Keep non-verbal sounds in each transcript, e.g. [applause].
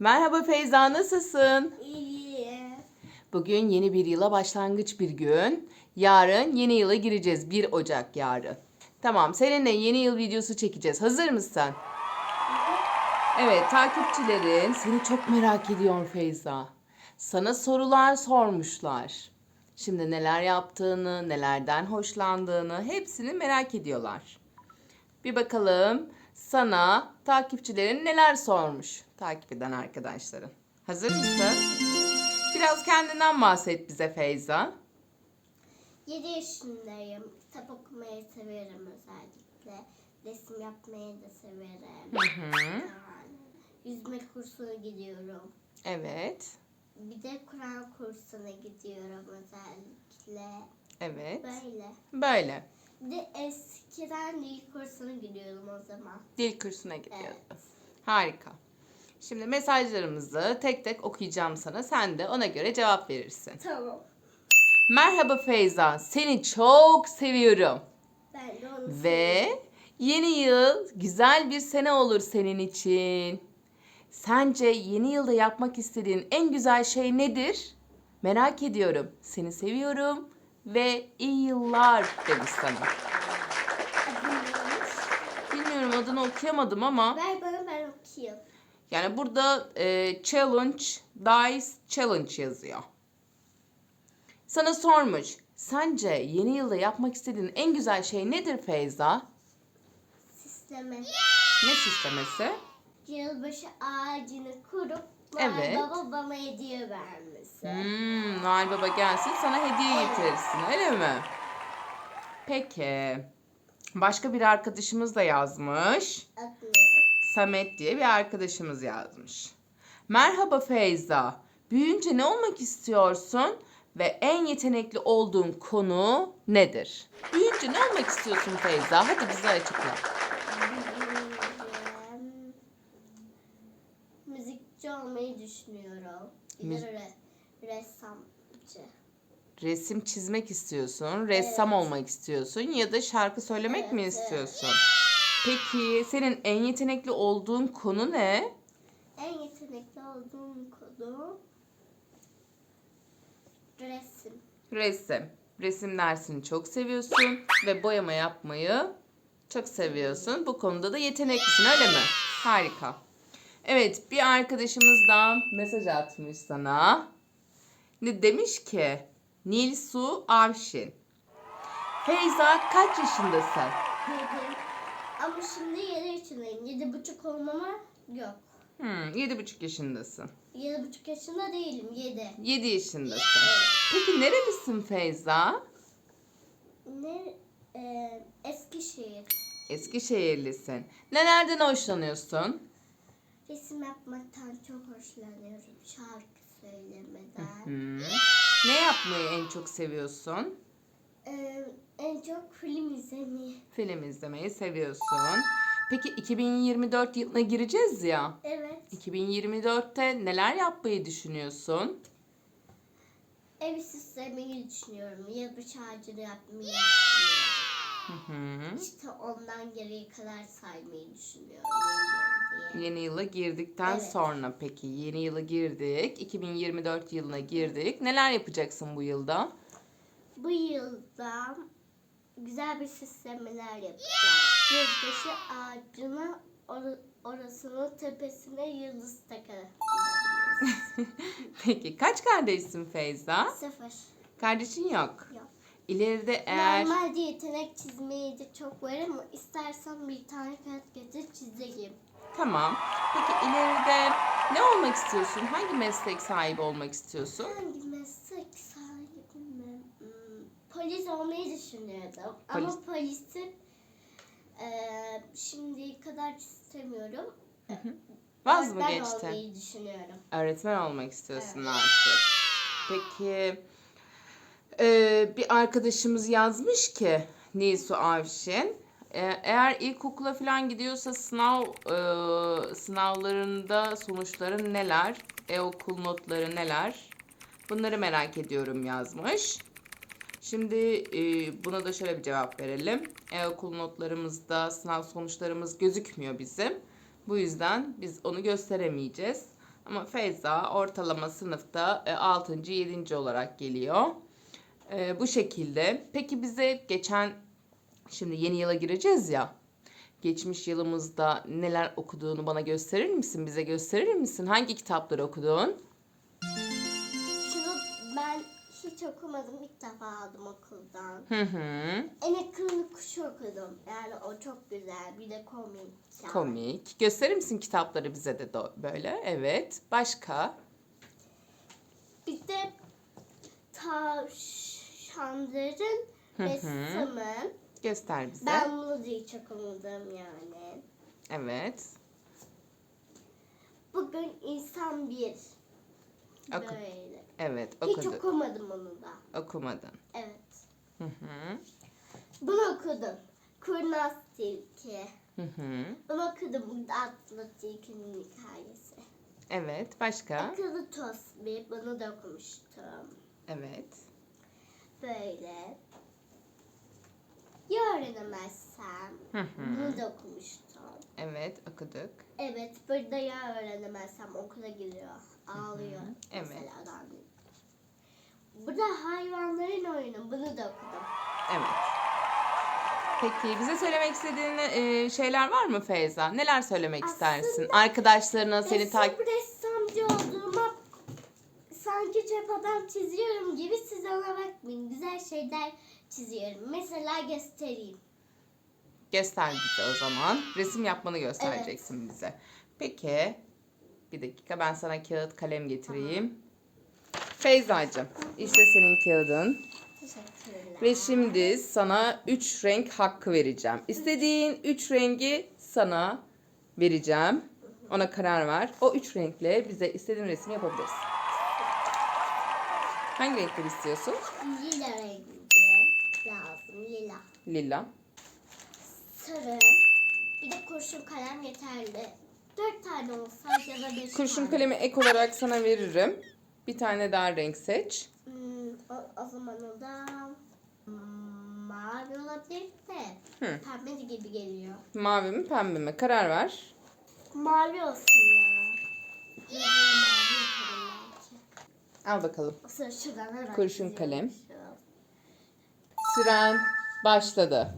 Merhaba Feyza, nasılsın? İyi. Bugün yeni bir yıla başlangıç bir gün. Yarın yeni yıla gireceğiz. 1 Ocak yarın. Tamam, seninle yeni yıl videosu çekeceğiz. Hazır mısın? Evet, takipçilerin seni çok merak ediyor Feyza. Sana sorular sormuşlar. Şimdi neler yaptığını, nelerden hoşlandığını hepsini merak ediyorlar. Bir bakalım sana takipçilerin neler sormuş takip eden arkadaşların. Hazır mısın? Biraz kendinden bahset bize Feyza. 7 yaşındayım. Kitap okumayı severim özellikle. Resim yapmayı da severim. Hı hı. Yani yüzme kursuna gidiyorum. Evet. Bir de Kur'an kursuna gidiyorum özellikle. Evet. Böyle. Böyle. De eskiden dil kursuna gidiyordum o zaman. Dil kursuna gidiyoruz. Evet. Harika. Şimdi mesajlarımızı tek tek okuyacağım sana. Sen de ona göre cevap verirsin. Tamam. Merhaba Feyza. Seni çok seviyorum. Ben de onu Ve yeni yıl güzel bir sene olur senin için. Sence yeni yılda yapmak istediğin en güzel şey nedir? Merak ediyorum. Seni seviyorum ve iyi yıllar demiş sana. Bilmiyorum adını okuyamadım ama Ver bana ben okuyayım. yani burada e, challenge, dice challenge yazıyor. Sana sormuş. Sence yeni yılda yapmak istediğin en güzel şey nedir Feyza? Sisleme. Ne süslemesi? Yılbaşı ağacını kurup Evet. Noel Baba bana hediye vermesi. Hmm, Noel Baba gelsin sana hediye getirsin öyle mi? Peki. Başka bir arkadaşımız da yazmış. Samet diye bir arkadaşımız yazmış. Merhaba Feyza. Büyüyünce ne olmak istiyorsun? Ve en yetenekli olduğun konu nedir? Büyüyünce ne olmak istiyorsun Feyza? Hadi bize açıkla. Bilmiyorum. Müzikçi olmayı düşünüyorum. Bir de re- ressamcı. Resim çizmek istiyorsun, ressam Evet. olmak istiyorsun ya da şarkı söylemek Evet, mi evet. istiyorsun? Peki senin en yetenekli olduğun konu ne? En yetenekli olduğum konu resim. Resim. Resim dersini çok seviyorsun ve boyama yapmayı çok seviyorsun. Bu konuda da yeteneklisin öyle mi? Harika. Evet bir arkadaşımız da mesaj atmış sana. Ne demiş ki? Nilsu Avşin. Feyza kaç yaşındasın? Yedi. [laughs] Ama şimdi yedi yaşındayım. Yedi buçuk olmama yok. Hmm, yedi buçuk yaşındasın. Yedi buçuk yaşında değilim. Yedi. 7 yaşındasın. Peki nerelisin Feyza? Ne? Ee, Eskişehir. Eskişehirlisin. Nelerden hoşlanıyorsun? Resim yapmaktan çok hoşlanıyorum. Şarkı söylemeden. Hmm. Ne yapmayı en çok seviyorsun? Ee, en çok film izlemeyi. Film izlemeyi seviyorsun. Peki 2024 yılına gireceğiz ya. Evet. 2024'te neler yapmayı düşünüyorsun? Evi süslemeyi düşünüyorum. Yılbaşı ağacını yapmayı düşünüyorum. Hı hı. İşte ondan geriye kadar saymayı düşünüyorum. Yeni yıla girdikten Evet. sonra peki yeni yıla girdik. 2024 yılına girdik. Neler yapacaksın bu yılda? Bu yılda güzel bir süslemeler yapacağım. Yılbaşı ağacına or- orasının tepesine yıldız takarım. [laughs] Peki kaç kardeşsin Feyza? Sıfır. Kardeşin yok. Yok. İleride eğer Normalde yetenek çizmeyi de çok var ama istersen bir tane kağıt getir çizeyim. Tamam. Peki ileride ne olmak istiyorsun? Hangi meslek sahibi olmak istiyorsun? Hangi meslek sahibi mi? Hmm, polis olmayı düşünüyordum. Polis. Ama polisi eee şimdiye kadar istemiyorum. Vaz mı Ben geçtin? olmayı düşünüyorum. Öğretmen olmak istiyorsun artık. Peki e, bir arkadaşımız yazmış ki Nisu Avşin eğer ilkokula falan gidiyorsa sınav e, sınavlarında sonuçları neler? E-okul notları neler? Bunları merak ediyorum yazmış. Şimdi e, buna da şöyle bir cevap verelim. E-okul notlarımızda sınav sonuçlarımız gözükmüyor bizim. Bu yüzden biz onu gösteremeyeceğiz. Ama Feyza ortalama sınıfta 6. 7. olarak geliyor. E, bu şekilde. Peki bize geçen şimdi yeni yıla gireceğiz ya. Geçmiş yılımızda neler okuduğunu bana gösterir misin? Bize gösterir misin? Hangi kitapları okudun? Şunu ben hiç okumadım. ilk defa aldım okuldan. Hı hı. En akıllı kuşu okudum. Yani o çok güzel. Bir de komik. yani. Komik. Gösterir misin kitapları bize de do- böyle? Evet. Başka? Bir de tavşanların resmi. Göster bize. Ben bunu da hiç okumadım yani. Evet. Bugün insan bir. Oku- Böyle. Evet Hiç okuduk. okumadım onu da. Okumadın. Evet. Hı hı. Bunu okudum. Kurnaz Tilki. Hı hı. Bunu okudum. Bu da Atlı Tilki'nin hikayesi. Evet. Başka? Akıllı Tosbi. Bunu da okumuştum. Evet. Böyle. Ya öğrenemezsem. Hı hı. Bunu da okumuştum. Evet okuduk. Evet. Burada ya öğrenemezsem okula giriyor. Ağlıyor. Evet. Mesela adam. Burada hayvanların oyunu. Bunu da okudum. Evet. Peki bize söylemek istediğin e, şeyler var mı Feyza? Neler söylemek istersin? Aslında Arkadaşlarına seni takip... ressamcı olduğuma sanki çöp çiziyorum gibi siz ona bakmayın. Güzel şeyler çiziyorum. Mesela göstereyim. Göster bize o zaman. Resim yapmanı göstereceksin bize. Peki. Bir dakika ben sana kağıt kalem getireyim. Feyzacığım işte senin kağıdın. Teşekkürler. Ve şimdi sana 3 renk hakkı vereceğim. İstediğin 3 rengi sana vereceğim. Ona karar ver. O 3 renkle bize istediğin resmi yapabilirsin. Hangi renkleri istiyorsun? Lila rengi lazım. Lila. Lila. Sarı. Bir de kurşun kalem yeterli. Dört tane olsa ya da beş Kurşun tane. kalemi ek olarak sana veririm. Bir tane daha renk seç. Hmm, o, o zaman o da hmm, mavi olabilir de Hı. pembe gibi geliyor. Mavi mi pembe mi? Karar ver. Mavi olsun ya. Da mavi yaparım belki. Al bakalım. Kurşun kalem. Süren başladı.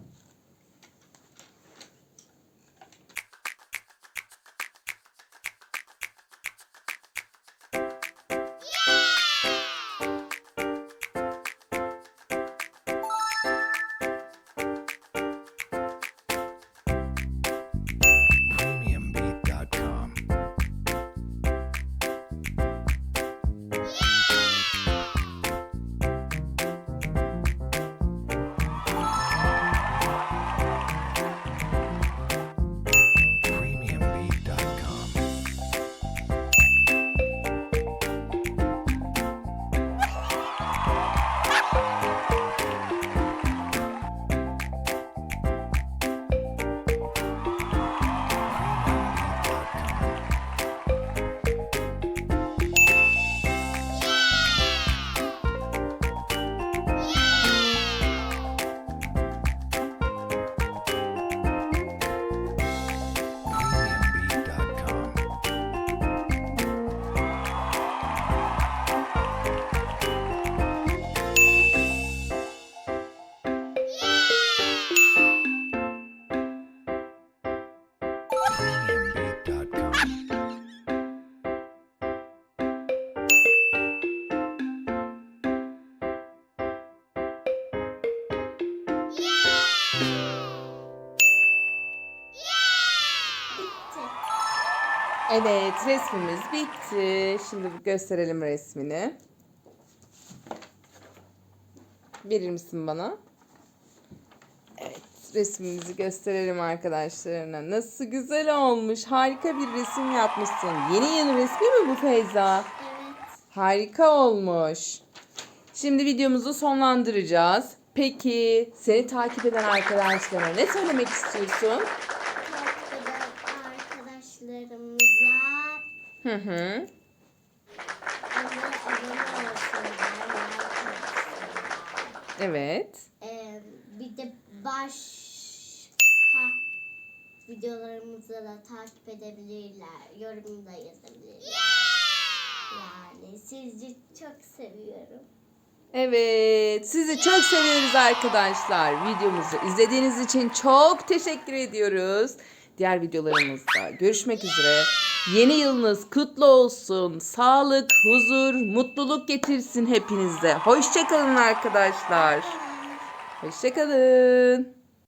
Evet resmimiz bitti. Şimdi gösterelim resmini. Verir misin bana? Evet resmimizi gösterelim arkadaşlarına. Nasıl güzel olmuş. Harika bir resim yapmışsın. Yeni yeni resmi mi bu Feyza? Evet. Harika olmuş. Şimdi videomuzu sonlandıracağız. Peki seni takip eden arkadaşlara ne söylemek istiyorsun? Takip eden arkadaşlarımıza Hı hı. Evet. Ee, bir de başka videolarımızı da takip edebilirler. Yorum da yazabilirler. çok seviyorum. Evet, sizi çok seviyoruz arkadaşlar. Videomuzu izlediğiniz için çok teşekkür ediyoruz. Diğer videolarımızda görüşmek üzere. Yeni yılınız kutlu olsun. Sağlık, huzur, mutluluk getirsin hepinize. Hoşçakalın arkadaşlar. Hoşçakalın.